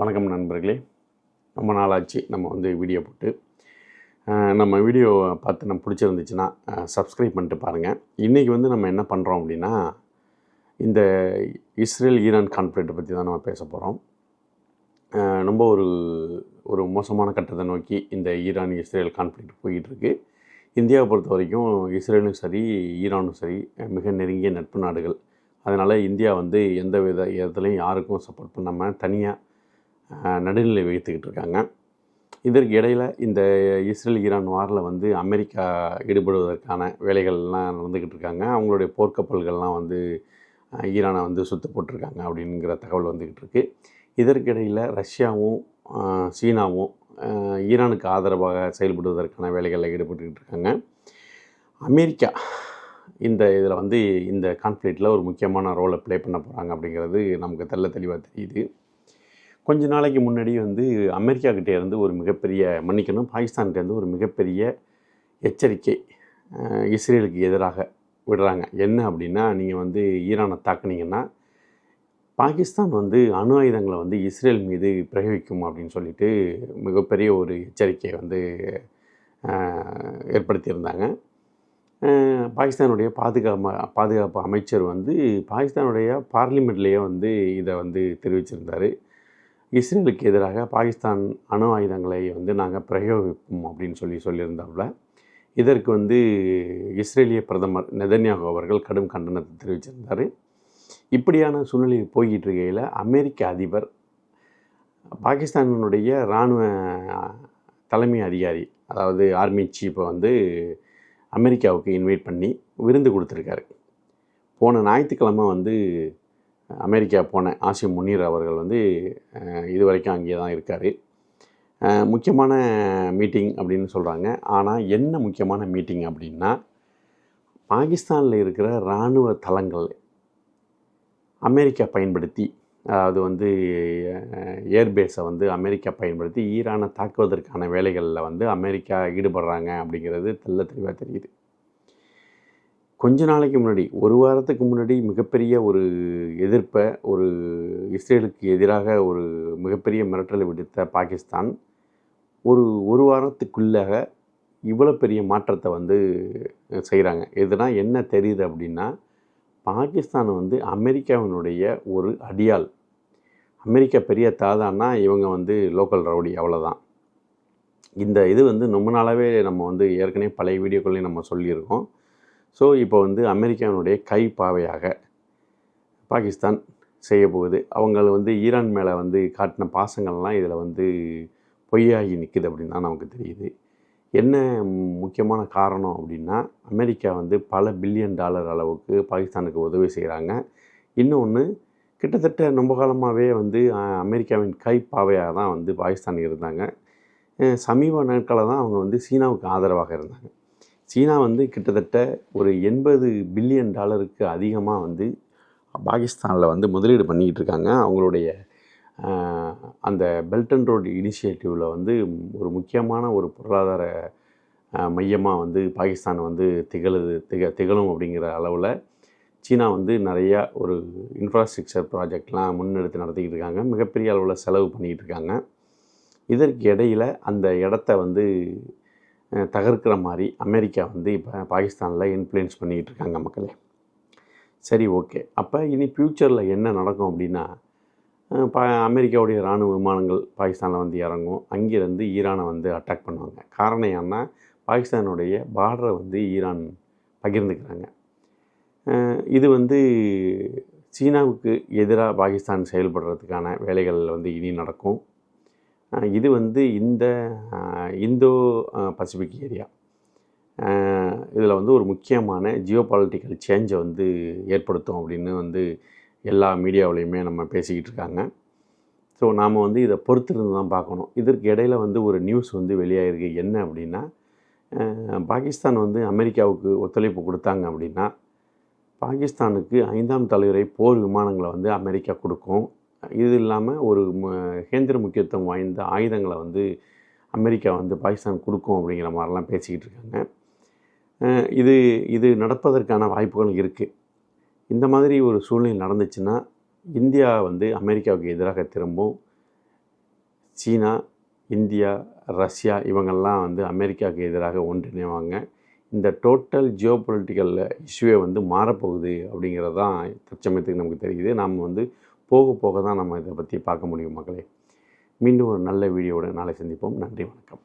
வணக்கம் நண்பர்களே. ரொம்ப நாளாச்சு நம்ம வந்து வீடியோ போட்டு. நம்ம வீடியோ பார்த்து நம்ம பிடிச்சிருந்துச்சுன்னா சப்ஸ்கிரைப் பண்ணிட்டு பாருங்கள் இன்றைக்கி வந்து நம்ம என்ன பண்ணுறோம் அப்படின்னா இந்த இஸ்ரேல் ஈரான் கான்ஃப்ளிக்ட்டை பற்றி தான் நம்ம பேச போகிறோம் ரொம்ப ஒரு ஒரு மோசமான கட்டத்தை நோக்கி இந்த ஈரான் இஸ்ரேல் கான்ஃப்ளிக்ட் போயிட்டுருக்கு இந்தியாவை பொறுத்த வரைக்கும் இஸ்ரேலும் சரி ஈரானும் சரி மிக நெருங்கிய நட்பு நாடுகள். அதனால் இந்தியா வந்து எந்த வித இடத்துலையும் யாருக்கும் சப்போர்ட் பண்ணாமல் தனியாக நடுநிலை வகித்துக்கிட்டு இருக்காங்க. இதற்கு இடையில் இந்த இஸ்ரேல் ஈரான் வாரில் வந்து அமெரிக்கா ஈடுபடுவதற்கான வேலைகள்லாம் நடந்துக்கிட்டு இருக்காங்க. அவங்களுடைய போர்க்கப்பல்கள்லாம் வந்து ஈரானை வந்து சுத்த போட்டிருக்காங்க அப்படிங்கிற தகவல் வந்துக்கிட்டு இருக்கு. இதற்கிடையில் ரஷ்யாவும் சீனாவும் ஈரானுக்கு ஆதரவாக செயல்படுவதற்கான வேலைகளில் ஈடுபட்டுக்கிட்டு இருக்காங்க. அமெரிக்கா இந்த இதில் வந்து இந்த கான்ஃப்ளிக்டில் ஒரு முக்கியமான ரோலை ப்ளே பண்ண போகிறாங்க அப்படிங்கிறது நமக்கு தெல்ல தெளிவாக தெரியுது. கொஞ்ச நாளைக்கு முன்னாடி வந்து அமெரிக்காக்கிட்டே இருந்து ஒரு மிகப்பெரிய மன்னிக்கணும் பாகிஸ்தான்கிட்டேருந்து ஒரு மிகப்பெரிய எச்சரிக்கை இஸ்ரேலுக்கு எதிராக விடுறாங்க. என்ன அப்படின்னா நீங்கள் வந்து ஈரானை தாக்குனீங்கன்னா பாகிஸ்தான் வந்து அணு ஆயுதங்களை வந்து இஸ்ரேல் மீது பிரயோகிக்கும் அப்படின்னு சொல்லிட்டு மிகப்பெரிய ஒரு எச்சரிக்கையை வந்து ஏற்படுத்தியிருந்தாங்க. பாகிஸ்தானுடைய பாதுகாப்பு பாதுகாப்பு அமைச்சர் வந்து பாகிஸ்தானுடைய பார்லிமெண்ட்லேயே வந்து இதை வந்து தெரிவிச்சிருந்தார். இஸ்ரேலுக்கு எதிராக பாகிஸ்தான் அணு ஆயுதங்களை வந்து நாங்கள் பிரயோகிப்போம் அப்படின்னு சொல்லி சொல்லியிருந்தாப்புல. இதற்கு வந்து இஸ்ரேலிய பிரதமர் நெதன்யாகு அவர்கள் கடும் கண்டனத்தை தெரிவிச்சிருந்தார். இப்படியான சூழ்நிலை போய்கிட்டு இருக்கையில் அமெரிக்க அதிபர் பாகிஸ்தானுடைய இராணுவ தலைமை அதிகாரி அதாவது ஆர்மி சீஃபை வந்து அமெரிக்காவுக்கு இன்வைட் பண்ணி விருந்து கொடுத்துருக்காரு. போன ஞாயிற்றுக்கிழமை வந்து அமெரிக்கா போன ஆசிம் முன்னீர் அவர்கள் வந்து இதுவரைக்கும் இது வரைக்கும் அங்கே தான் இருக்கார். முக்கியமான மீட்டிங் அப்படின்னு சொல்கிறாங்க ஆனால் என்ன முக்கியமான மீட்டிங் அப்படின்னா பாகிஸ்தானில் இருக்கிற இராணுவ தளங்கள் அமெரிக்கா பயன்படுத்தி அதாவது வந்து ஏர்பேஸை வந்து அமெரிக்கா பயன்படுத்தி ஈரானை தாக்குவதற்கான வேலைகளில் வந்து அமெரிக்கா ஈடுபடுறாங்க அப்படிங்கிறது தெல்ல தெளிவாக தெரியுது. கொஞ்ச நாளைக்கு முன்னாடி ஒரு வாரத்துக்கு முன்னாடி மிகப்பெரிய ஒரு எதிர்ப்பை ஒரு இஸ்ரேலுக்கு எதிராக ஒரு மிகப்பெரிய மிரட்டலை விடுத்த பாகிஸ்தான் ஒரு ஒரு வாரத்துக்குள்ளாக இவ்வளோ பெரிய மாற்றத்தை வந்து செய்கிறாங்க இதுனா என்ன தெரியுது அப்படின்னா பாகிஸ்தான் வந்து அமெரிக்காவினுடைய ஒரு அடியால் அமெரிக்கா பெரிய தாதான்னா இவங்க வந்து லோக்கல் ரவுடி அவ்வளோதான் இந்த இது வந்து ரொம்ப நாளாகவே நம்ம வந்து ஏற்கனவே பழைய வீடியோக்கள்லையும் நம்ம சொல்லியிருக்கோம். ஸோ இப்போ வந்து அமெரிக்காவினுடைய கை பாவையாக பாகிஸ்தான் செய்ய போகுது. அவங்க வந்து ஈரான் மேலே வந்து காட்டின பாசங்கள்லாம் இதில் வந்து பொய்யாகி நிற்குது அப்படின்னு தான் நமக்கு தெரியுது. என்ன முக்கியமான காரணம் அப்படின்னா அமெரிக்கா வந்து பல பில்லியன் டாலர் அளவுக்கு பாகிஸ்தானுக்கு உதவி செய்கிறாங்க இன்னொன்று கிட்டத்தட்ட ரொம்ப காலமாகவே வந்து அமெரிக்காவின் கைப்பாவையாக தான் வந்து பாகிஸ்தான் இருந்தாங்க. சமீப நாட்களில் தான் அவங்க வந்து சீனாவுக்கு ஆதரவாக இருந்தாங்க. சீனா வந்து கிட்டத்தட்ட ஒரு எண்பது பில்லியன் டாலருக்கு அதிகமாக வந்து பாகிஸ்தானில் வந்து முதலீடு பண்ணிக்கிட்டு இருக்காங்க. அவங்களுடைய அந்த பெல்ட் அண்ட் ரோடு இனிஷியேட்டிவில் வந்து ஒரு முக்கியமான ஒரு பொருளாதார மையமாக வந்து பாகிஸ்தான் வந்து திகழுது திக திகழும் அப்படிங்கிற அளவில் சீனா வந்து நிறையா ஒரு இன்ஃப்ராஸ்ட்ரக்சர் ப்ராஜெக்ட்லாம் முன்னெடுத்து நடத்திக்கிட்டு இருக்காங்க. மிகப்பெரிய அளவில் செலவு பண்ணிக்கிட்டு இருக்காங்க. இதற்கு இடையில் அந்த இடத்த வந்து தகர்க்கிற மாதிரி அமெரிக்கா வந்து இப்போ பாகிஸ்தானில் இன்ஃப்ளூயன்ஸ் பண்ணிக்கிட்டு இருக்காங்க மக்களே. சரி ஓகே. அப்போ இனி ஃப்யூச்சரில் என்ன நடக்கும் அப்படின்னா பா அமெரிக்காவுடைய இராணுவ விமானங்கள் பாகிஸ்தானில் வந்து இறங்கும். அங்கேருந்து ஈரானை வந்து அட்டாக் பண்ணுவாங்க. காரணம் ஏன்னா பாகிஸ்தானுடைய பார்டரை வந்து ஈரான் பகிர்ந்துக்கிறாங்க. இது வந்து சீனாவுக்கு எதிராக பாகிஸ்தான் செயல்படுறதுக்கான வேலைகள் வந்து இனி நடக்கும். இது வந்து இந்த இந்தோ பசிபிக் ஏரியா. இதில் வந்து ஒரு முக்கியமான ஜியோ பாலிட்டிக்கல் சேஞ்சை வந்து ஏற்படுத்தும் அப்படின்னு வந்து எல்லா மீடியாவிலையுமே நம்ம பேசிக்கிட்டு இருக்காங்க. ஸோ நாம் வந்து இதை பொறுத்திருந்து தான் பார்க்கணும். இதற்கு இடையில வந்து ஒரு நியூஸ் வந்து வெளியாகிருக்கு என்ன அப்படின்னா பாகிஸ்தான் வந்து அமெரிக்காவுக்கு ஒத்துழைப்பு கொடுத்தாங்க அப்படின்னா பாகிஸ்தானுக்கு ஐந்தாம் தலைவரை போர் விமானங்களை வந்து அமெரிக்கா கொடுக்கும். இது இல்லாமல் ஒரு ம- கேந்திர முக்கியத்துவம் வாய்ந்த ஆயுதங்களை வந்து அமெரிக்கா வந்து பாகிஸ்தான் கொடுக்கும் அப்படிங்கிற மாதிரிலாம் பேசிக்கிட்டு இருக்காங்க. இது இது நடப்பதற்கான வாய்ப்புகளும் இருக்குது இந்த மாதிரி ஒரு சூழ்நிலை நடந்துச்சுன்னா இந்தியா வந்து அமெரிக்காவுக்கு எதிராக திரும்பும். சீனா இந்தியா ரஷ்யா இவங்கெல்லாம் வந்து அமெரிக்காவுக்கு எதிராக ஒன்றிணைவாங்க. இந்த டோட்டல் ஜியோ பொலிட்டிக்கல் இஷ்யூவே வந்து மாறப்போகுது அப்படிங்கிறது தான் தற்சமயத்துக்கு நமக்கு தெரியுது. நாம் வந்து போக போக தான் நம்ம இதை பற்றி பார்க்க முடியும் மக்களே. மீண்டும் ஒரு நல்ல வீடியோவோட நாளை சந்திப்போம். நன்றி வணக்கம்.